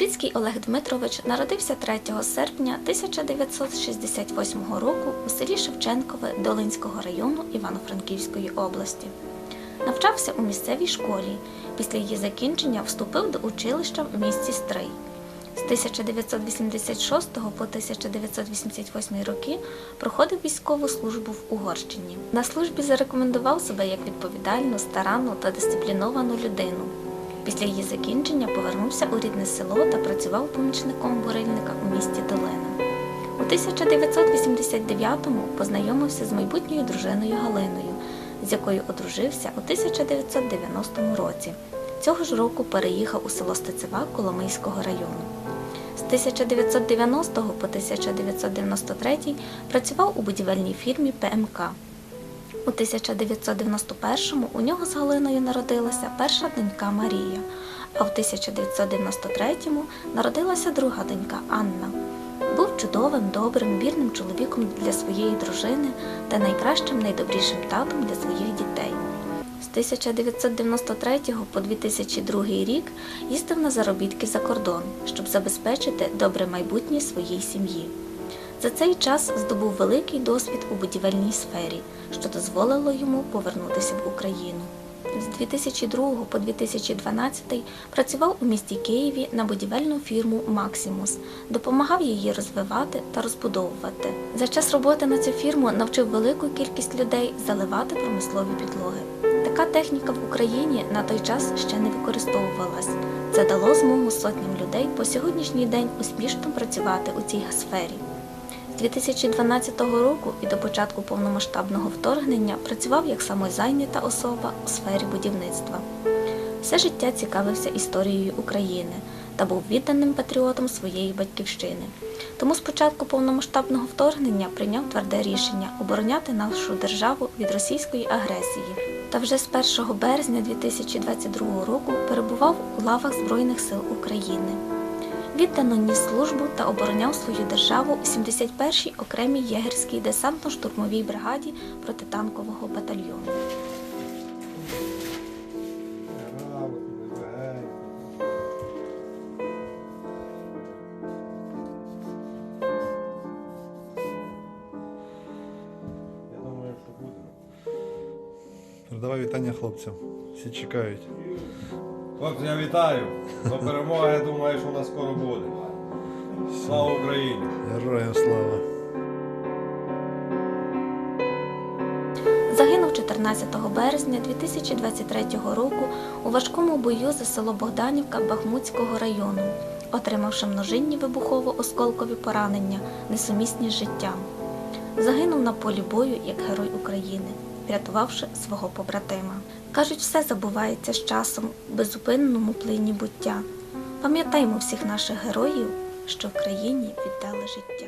Левицький Олег Дмитрович народився 3 серпня 1968 року у селі Шевченкове Долинського району Івано-Франківської області. Навчався у місцевій школі. Після її закінчення вступив до училища в місті Стрий. З 1986 по 1988 роки проходив військову службу в Угорщині. На службі зарекомендував себе як відповідальну, старанну та дисципліновану людину. Після її закінчення повернувся у рідне село та працював помічником бурильника у місті Долина. У 1989-му познайомився з майбутньою дружиною Галиною, з якою одружився у 1990 році. Цього ж року переїхав у село Стецева Коломийського району. З 1990 по 1993 працював у будівельній фірмі ПМК. У 1991-му у нього з Галиною народилася перша донька Марія, а в 1993-му народилася друга донька Анна. Був чудовим, добрим, вірним чоловіком для своєї дружини та найкращим, найдобрішим татом для своїх дітей. З 1993 по 2002 рік їздив на заробітки за кордон, щоб забезпечити добре майбутнє своїй сім'ї. За цей час здобув великий досвід у будівельній сфері, що дозволило йому повернутися в Україну. З 2002 по 2012 працював у місті Києві на будівельну фірму Максимус, допомагав її розвивати та розбудовувати. За час роботи на цю фірму навчив велику кількість людей заливати промислові підлоги. Така техніка в Україні на той час ще не використовувалась. Це дало змогу сотням людей по сьогоднішній день успішно працювати у цій сфері. З 2012 року і до початку повномасштабного вторгнення працював як самозайнята особа у сфері будівництва. Все життя цікавився історією України та був відданим патріотом своєї батьківщини. Тому з початку повномасштабного вторгнення прийняв тверде рішення обороняти нашу державу від російської агресії. Та вже з 1 березня 2022 року перебував у лавах Збройних сил України. Віддано ніс службу та обороняв свою державу у 71-й окремій єгерській десантно-штурмовій бригаді протитанкового батальйону. Передавай вітання хлопцям. Всі чекають. Хлопці, я вітаю. До перемоги, я думаю, що вона скоро буде. Слава Україні! Героям слава. Загинув 14 березня 2023 року у важкому бою за село Богданівка Бахмутського району, отримавши множинні вибухово-осколкові поранення, несумісні з життям. Загинув на полі бою як герой України, врятувавши свого побратима. Кажуть, все забувається з часом в безупинному плині буття. Пам'ятаймо всіх наших героїв, що в країні віддали життя.